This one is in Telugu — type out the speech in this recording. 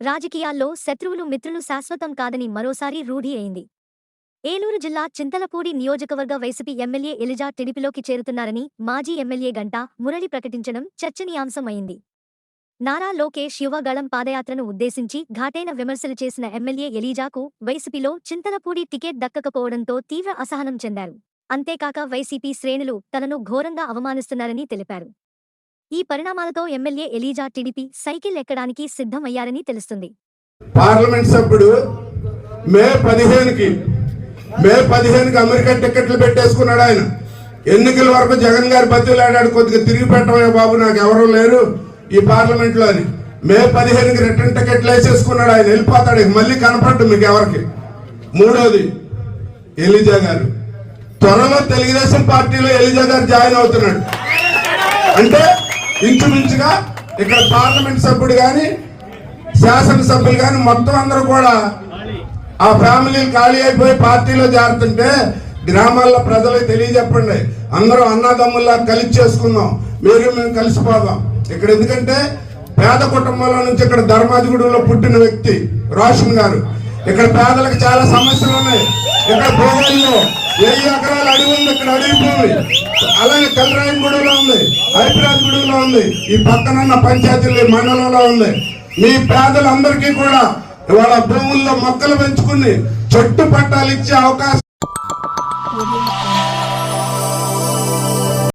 రాజకీయాల్లో శత్రువులు మిత్రులు శాశ్వతం కాదని మరోసారి రూఢి అయింది. ఏలూరు జిల్లా చింతలపూడి నియోజకవర్గ వైసీపీ ఎమ్మెల్యే ఎలిజా టిడిపిలోకి చేరుతున్నారని మాజీ ఎమ్మెల్యే గంటా మురళి ప్రకటించడం చర్చనీయాంశమైంది. నారా లోకేష్ యువగళం పాదయాత్రను ఉద్దేశించి ఘాటైన విమర్శలు చేసిన ఎమ్మెల్యే ఎలీజాకు వైసీపీలో చింతలపూడి టికెట్ దక్కకపోవడంతో తీవ్ర అసహనం చెందారు. అంతేకాక వైసీపీ శ్రేణులు తనను ఘోరంగా అవమానిస్తున్నారని తెలిపారు. ఈ పరిణామాలతో ఎమ్మెల్యే ఎలీజా టీడీపీ సైకిల్ ఎక్కడానికి సిద్ధమయ్యారని తెలుస్తుంది. పార్లమెంట్ సభ్యుడు మే పదిహేనుకి మే పదిహేనుకి అమెరికా టికెట్లు పెట్టేసుకున్నాడు ఆయన. ఎన్నికల వరకు జగన్ గారి బతిలాడాడు కొద్దిగా తిరిగి పెట్టమే బాబు నాకు ఎవరు లేరు ఈ పార్లమెంట్లో అని. మే పదిహేనుకి రిటర్న్ టికెట్లు వేసేసుకున్నాడు ఆయన వెళ్ళిపోతాడు మళ్ళీ కనపడ్డు మీకు ఎవరికి. మూడోది ఎలిజా గారు. త్వరలో తెలుగుదేశం పార్టీలో ఎలిజా గారు జాయిన్ అవుతున్నాడు. అంటే ఇంచుమించుగా ఇక్కడ పార్లమెంట్ సభ్యుడు కానీ శాసనసభ్యులు కానీ మొత్తం అందరూ కూడా ఆ ఫ్యామిలీలు ఖాళీ అయిపోయి పార్టీలో చేరుతుంటే గ్రామాల్లో ప్రజలకు తెలియజెప్పండి. అందరూ అన్నదమ్ముల్లా కలిసి చేసుకుందాం. మీరు మేము కలిసిపోదాం ఇక్కడ ఎందుకంటే పేద కుటుంబంలో నుంచి ఇక్కడ ధర్మాజిగూడెంలో పుట్టిన వ్యక్తి రోషన్ గారు. ఇక్కడ పేదలకు చాలా సమస్యలు ఉన్నాయి. ఇక్కడ భోజనంలో వెయ్యి ఎకరాలు అడవి ఉంది ఇక్కడ అడవి భూమి అలాగే కలరాయగూడెంలో ఉంది హైదరాబాద్గూడెంలో ఉంది ఈ పక్కనున్న పంచాయతీలు మండలంలో ఉంది. మీ పేదలందరికీ కూడా ఇవాళ భూముల్లో మొక్కలు పెంచుకుని చెట్టు పట్టాలు ఇచ్చే అవకాశం.